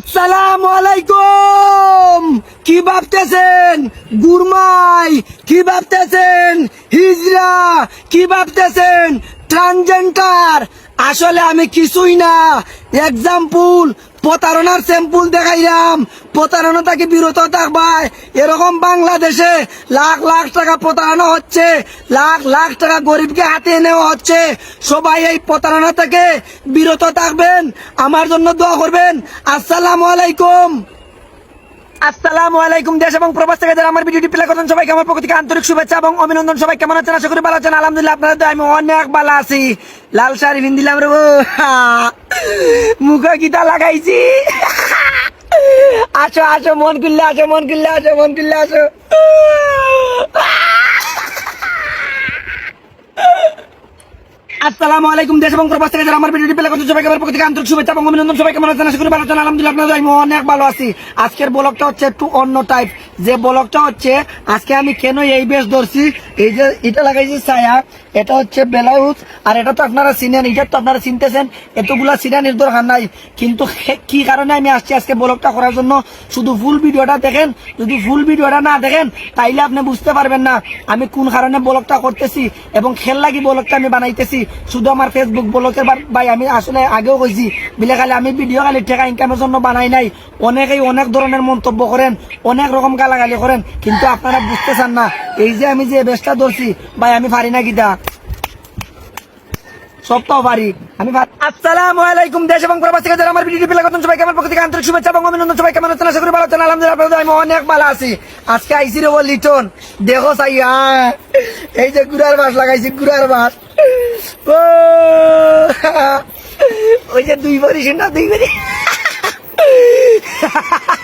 আসসালামু আলাইকুম। কি ভাবতেছেন? গুরমাই, কি ভাবতেছেন? হিজরা, কি ভাবতেছেন? ট্রানজেন্ডার। আসলে আমি কিছুই না। এক্সাম্পল প্রতারণার স্যাম্পুল দেখাইলাম। প্রতারণা থেকে বিরত থাকবাই এরকম বাংলাদেশে লাখ লাখ টাকা প্রতারণা হচ্ছে, লাখ লাখ টাকা গরিবকে হাতে নেওয়া হচ্ছে। সবাই এই প্রতারণা থেকে বিরত থাকবেন, আমার জন্য দোয়া করবেন। আসসালামু আলাইকুম। আসসালামু আলাইকুম, দেশ এবং প্রবাস থেকে যারা আমার ভিডিওটি প্লে করছেন, সবাইকে আমার পক্ষ থেকে আন্তরিক শুভেচ্ছা এবং অভিনন্দন। সবাই কেমন আছেন? আশা করি ভালো আছেন। আলহামদুলিল্লাহ, আপনাদের দয়ায় আমি অনেক ভালো আছি। লাল শাড়ি পিন্দিলাম রে বউ। মুখে গীতা লাগাইছি। আসো আসো মন খুললে আসো মন খুললে আসো মন খুললে আসো। আসসালামু আলাইকুম, দেশ এবং প্রবাস থেকে আমার ভিডিওটি পেলে করছেন সবাইকে আমার পক্ষ থেকে আন্তরিক শুভেচ্ছা এবং অভিনন্দন। সবাই কেমন আছেন? আশা করি ভালো আলহামদুলিল্লাহ, আপনাদের আমি অনেক ভালো আছি। আজকের ব্লগটা হচ্ছে একটু অন্য টাইপ যে ব্লগটা হচ্ছে, আজকে আমি কেন এই বেশ ধরছি? এই যে এটা লাগাইছি ছায়া, এটা হচ্ছে ব্লাউজ, আর এটা তো আপনারা চিনেন, এটা তো আপনারা চিনতেছেন, এতগুলা সিনানির দরকার নাই। কিন্তু কি কারণে আমি আসছি আজকে ব্লগটা করার জন্য? শুধু ফুল ভিডিওটা দেখেন, যদি ফুল ভিডিওটা না দেখেন, তাইলে আপনি বুঝতে পারবেন না আমি কোন কারণে ব্লগটা করতেছি এবং খেল লাগি ব্লগটা আমি বানাইতেছি। শুধু আমার ফেসবুক ব্লগের বার- ভাই, আমি আসলে আগেও কইছি, বিলে খালি আমি ভিডিও খালি ঠেকা ইনকামের জন্য বানাই নাই। অনেকেই অনেক ধরনের মন্তব্য করেন, অনেক রকম গালাগালি করেন, কিন্তু আপনারা বুঝতে চান না, এই যে আমি যে বেশটা ধরছি, ভাই, আমি পারি না গীতা আমি অনেক আছি। লিটন দেখো এই যে গুড়ার বাস লাগাইছি, গুড়ার বাস। ওই যে দুই বড়ি না দুই বড়ি।